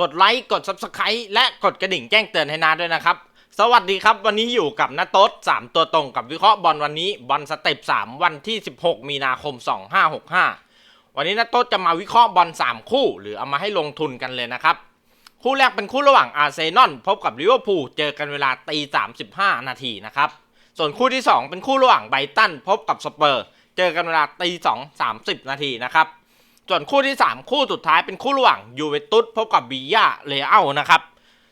กดไลค์กด Subscribe และกดกระดิ่งแจ้งเตือนให้นาด้วยนะครับ สวัสดีครับ วันนี้อยู่กับนาโต๊ด3 ตัวตรงกับวิเคราะห์บอลวันนี้บอลสเต็ป3 วันที่ 16 มีนาคม 2565 วันนี้นาโต๊ดจะมาวิเคราะห์บอล3 คู่ หรือเอามาให้ลงทุนกันเลยนะครับ คู่แรกเป็นคู่ระหว่างอาร์เซนอลพบกับลิเวอร์พูลเจอกันเวลาตี35 นาทีนะครับส่วนคู่ที่ 2 เป็นคู่ระหว่างไบรตันพบกับสเปอร์ เจอกันเวลาตี2 30 นาทีนะครับ ส่วนคู่ที่ 3 คู่สุดท้ายเป็นคู่ระหว่างยูเวนตุสพบกับบียาเลเอานะครับ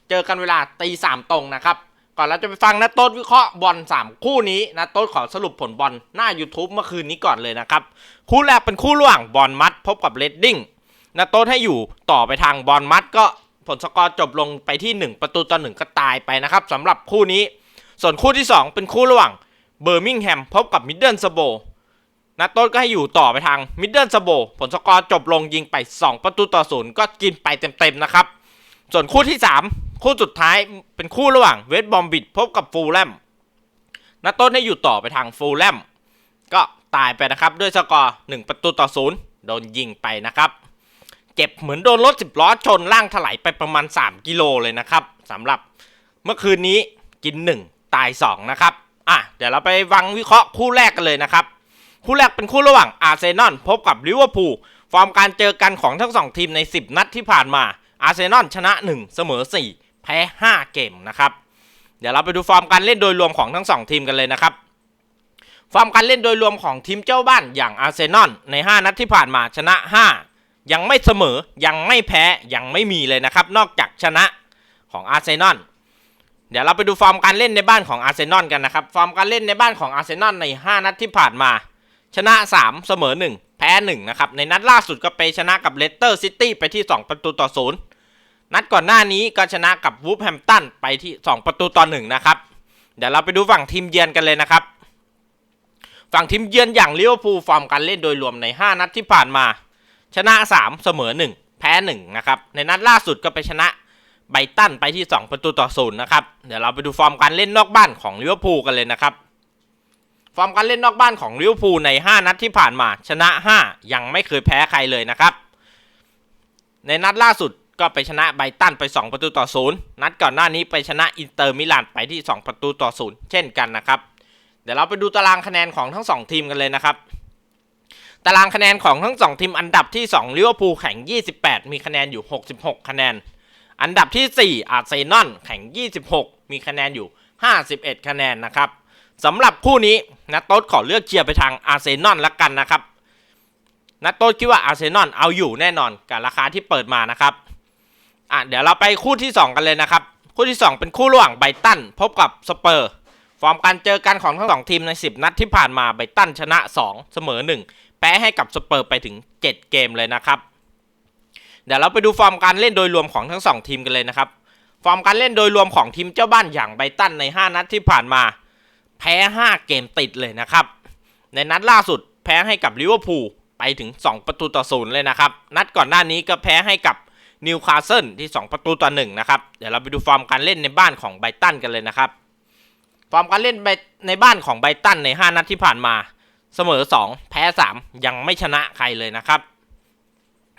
เจอกันเวลาตีสามตรงนะครับ ก่อนเราจะไปฟังนะโต๊ดวิเคราะห์บอล 3 คู่นี้นะโต๊ดขอสรุปผลบอลหน้า YouTube เมื่อคืนนี้ก่อนเลยนะครับ คู่แรกเป็นคู่ระหว่างบอลมัดพบกับเลดดิ้งนะโต๊ดให้อยู่ต่อไปทางบอลมัดก็ผลสกอร์จบลงไปที่ 1 ประตูต่อ1ก็ตายไปนะครับสำหรับคู่นี้ ส่วนคู่ที่ 2 เป็นคู่ระหว่างเบอร์มิงแฮมพบกับมิดเดิลสโบ นัดต้นก็ให้อยู่ต่อไปทางมิดเดิลสโบผลสกอร์จบลงยิงไป 2 ประตูต่อศูนย์ก็กินไปเต็มๆนะครับ ส่วนคู่ที่ 3 คู่สุดท้ายเป็นคู่ระหว่างเวสบอมบิดพบกับฟูลแลมนัดต้นให้อยู่ต่อไปทางฟูลแลมก็ตายไปนะครับด้วยสกอร์ 1 ประตูต่อศูนย์โดนยิงไปนะครับ เจ็บเหมือนโดนรถสิบล้อชนล่างถลายไปประมาณ 3 กิโลเลยนะครับสำหรับเมื่อคืนนี้กิน 1 ตาย 2 นะครับอะเดี๋ยวเราไปวังวิเคราะห์คู่แรกกันเลยนะครับ คู่แรกเป็นคู่ระหว่างอาร์เซนอลพบกับลิเวอร์พูลฟอร์มการเจอกันของทั้งสองทีมใน 10 นัดที่ผ่านมา อาร์เซนอลชนะ 1 เสมอ 4 แพ้ 5 เกมนะครับ เดี๋ยวเราไปดูฟอร์มการเล่นโดยรวมของทั้งสองทีมกันเลยนะครับฟอร์มการเล่นโดยรวมของทีมเจ้าบ้านอย่างอาร์เซนอลใน 5 นัดที่ผ่านมาชนะ 5 ยังไม่เสมอยังไม่แพ้ยังไม่มีเลยนะครับ นอกจากชนะของอาร์เซนอลเดี๋ยวเราไปดูฟอร์มการเล่นในบ้านของอาร์เซนอลกันนะครับฟอร์มการเล่นในบ้านของอาร์เซนอลใน 5 นัดที่ผ่านมา ชนะ 3 เสมอ 1 แพ้ 1 นะครับ ในนัดล่าสุดก็ไปชนะกับเลสเตอร์ซิตี้ไปที่ 2 ประตูต่อ 0 นัดก่อนหน้านี้ก็ชนะกับวูฟแฮมตันไปที่ 2 ประตูต่อ 1 นะครับ เดี๋ยวเราไปดูฝั่งทีมเยือนกันเลยนะครับ ฝั่งทีมเยือนอย่างลิเวอร์พูลฟอร์มการเล่นโดยรวมใน 5 นัดที่ผ่านมา ชนะ 3 เสมอ 1 แพ้ 1 นะครับ ในนัดล่าสุดก็ไปชนะไบรตันไปที่ 2 ประตูต่อ 0 นะครับ เดี๋ยวเราไปดูฟอร์มการเล่นนอกบ้านของลิเวอร์พูลกันเลยนะครับ ฟอร์มการเล่นนอกบ้านของลิเวอร์พูลใน 5 นัดที่ผ่านมา ชนะ 5 ยังไม่เคยแพ้ใครเลยนะครับ ในนัดล่าสุดก็ไปชนะไบตันไป 2 ประตูต่อ0นัดก่อนหน้านี้ไปชนะอินเตอร์มิลานไปที่ 2 ประตูต่อ0เช่นกันนะครับ เดี๋ยวเราไปดูตารางคะแนนของทั้ง 2 ทีมกันเลยนะครับ ตารางคะแนนของทั้ง 2 ทีมอันดับที่2ลิเวอร์พูลแข่ง 28 มีคะแนนอยู่ 66 คะแนน อันดับที่ 4 อาร์เซนอลแข่ง 26 มีคะแนนอยู่ 51 คะแนนนะครับสำหรับคู่นี้ นัตโต๊ดขอเลือกเชียร์ไปทางอาร์เซนอลละกันนะครับนัตโต๊ดคิดว่าอาร์เซนอลเอาอยู่แน่นอนกับราคาที่เปิดมานะครับอะเดี๋ยวเราไปคู่ที่ 2 กันเลยนะครับ คู่ที่ 2 เป็นคู่ระหว่างไบตันพบกับสเปอร์ ฟอร์มการเจอกันของทั้งสองทีมใน 10 นัดที่ผ่านมาไบตันชนะ 2 เสมอ 1 แพ้ให้กับสเปอร์ไปถึง 7 เกมเลยนะครับ เดี๋ยวเราไปดูฟอร์มการเล่นโดยรวมของทั้งสองทีมกันเลยนะครับ ฟอร์มการเล่นโดยรวมของทีมเจ้าบ้านอย่างไบตันใน 5 นัดที่ผ่านมา แพ้ 5 เกมติดเลยนะครับ ในนัดล่าสุดแพ้ให้กับลิเวอร์พูลไปถึง 2 ประตูต่อศูนย์เลยนะครับ นัดก่อนหน้านี้ก็แพ้ให้กับนิวคาสเซิลที่ 2 ประตูต่อ1นะครับ เดี๋ยวเราไปดูฟอร์มการเล่นในบ้านของไบตันกันเลยนะครับ ฟอร์มการเล่นในบ้านของไบตันใน 5 นัดที่ผ่านมา เสมอ 2 แพ้ 3 ยังไม่ชนะใครเลยนะครับ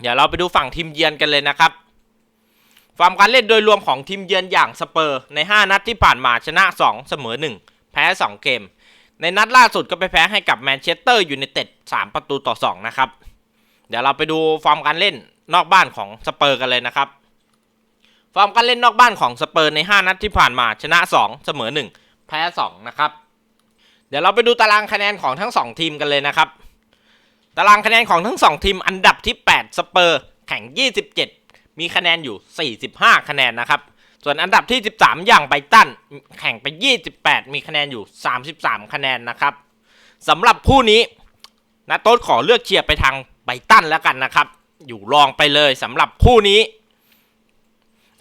เดี๋ยวเราไปดูฝั่งทีมเยือนกันเลยนะครับ ฟอร์มการเล่นโดยรวมของทีมเยือนอย่างสเปอร์ใน 5 นัดที่ผ่านมาชนะ 2 เสมอ 1 แพ้ 2 เกม ในนัดล่าสุดก็ไปแพ้ให้กับแมนเชสเตอร์ยูไนเต็ด3ประตูต่อ 2 นะครับ เดี๋ยวเราไปดูฟอร์มการเล่นนอกบ้านของสเปอร์กันเลยนะครับ ฟอร์มการเล่นนอกบ้านของสเปอร์ใน 5 นัดที่ผ่านมาชนะ 2 เสมอ 1 แพ้ 2 นะครับ เดี๋ยวเราไปดูตารางคะแนนของทั้ง 2 ทีมกันเลยนะครับ ตารางคะแนนของทั้ง 2 ทีมอันดับที่ 8 สเปอร์แข่ง 27 มีคะแนนอยู่ 45 คะแนนนะครับ ส่วนอันดับที่ 13 อย่างไบตันแข่งไป 28 มีคะแนนอยู่ 33 คะแนนนะครับสำหรับคู่นี้นะโต๊ดขอเลือกเชียร์ไปทางไบตันแล้วกันนะครับ อยู่รองไปเลยสำหรับคู่นี้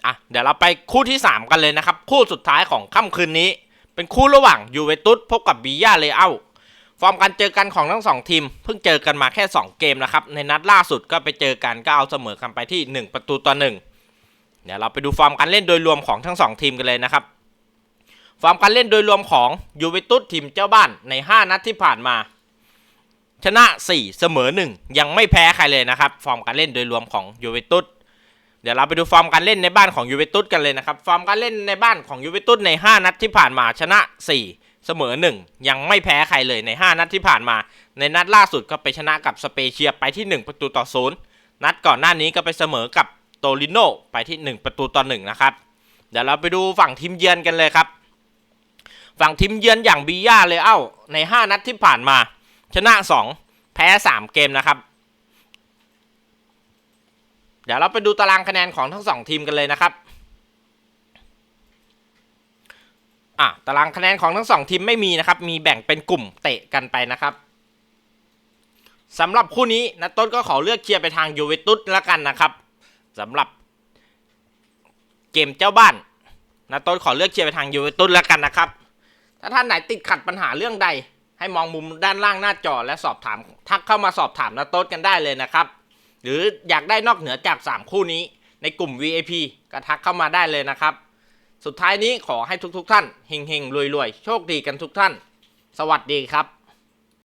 อะเดี๋ยวเราไปคู่ที่ 3 กันเลยนะครับ คู่สุดท้ายของค่ำคืนนี้ เป็นคู่ระหว่างยูเวนตุสพบกับบียาเลเอาฟอร์มการเจอกันของทั้งสองทีม เพิ่งเจอกันมาแค่ 2 เกมนะครับ ในนัดล่าสุดก็ไปเจอกันก็เอาเสมอกันไปที่ 1 ประตูต่อ1 เดี๋ยวเราไปดูฟอร์มการเล่นโดยรวมของทั้ง 2 ทีมกันเลยนะครับ ฟอร์มการเล่นโดยรวมของยูเวนตุสทีมเจ้าบ้านใน 5 นัดที่ผ่านมา ชนะ 4 เสมอ 1 ยังไม่แพ้ใครเลยนะครับ ฟอร์มการเล่นโดยรวมของยูเวนตุสเดี๋ยวเราไปดูฟอร์มการเล่นในบ้านของยูเวนตุสกันเลยนะครับ ฟอร์มการเล่นในบ้านของยูเวนตุสใน 5 นัดที่ผ่านมาชนะ 4 เสมอ 1 ยังไม่แพ้ใครเลยใน 5 นัดที่ผ่านมา ในนัดล่าสุดก็ไปชนะกับสเปเชียไปที่ 1 ประตูต่อศูนย์นัดก่อนหน้านี้ก็ไปเสมอกับ โตลิโนไปที่ 1 ประตูต่อ1นะครับเดี๋ยวเราไปดูฝั่งทีมเยือนกันเลยครับ ฝั่งทีมเยือนอย่างบีย่าเลยเอ้าใน 5 นัดที่ผ่านมา ชนะ 2 แพ้ 3 เกมนะครับ เดี๋ยวเราไปดูตารางคะแนนของทั้งสองทีมกันเลยนะครับอะตารางคะแนนของทั้งสองทีมไม่มีนะครับ มีแบ่งเป็นกลุ่มเตะกันไปนะครับสำหรับคู่นี้นะต้นก็ขอเลือกเชียร์ไปทางยูเวนตุสแล้วกันนะครับ สำหรับเกมเจ้าบ้านนะต้นขอเลือกเชียร์ไปทางยูเวนตุสแล้วกันนะครับ ถ้าท่านไหนติดขัดปัญหาเรื่องใด ให้มองมุมด้านล่างหน้าจอและสอบถาม ทักเข้ามาสอบถามนะโต๊ดกันได้เลยนะครับ หรืออยากได้นอกเหนือจาก 3 คู่นี้ ในกลุ่ม VIP ก็ทักเข้ามาได้เลยนะครับ สุดท้ายนี้ขอให้ทุกๆทท่านเฮงๆรวยๆ โชคดีกันทุกท่าน สวัสดีครับ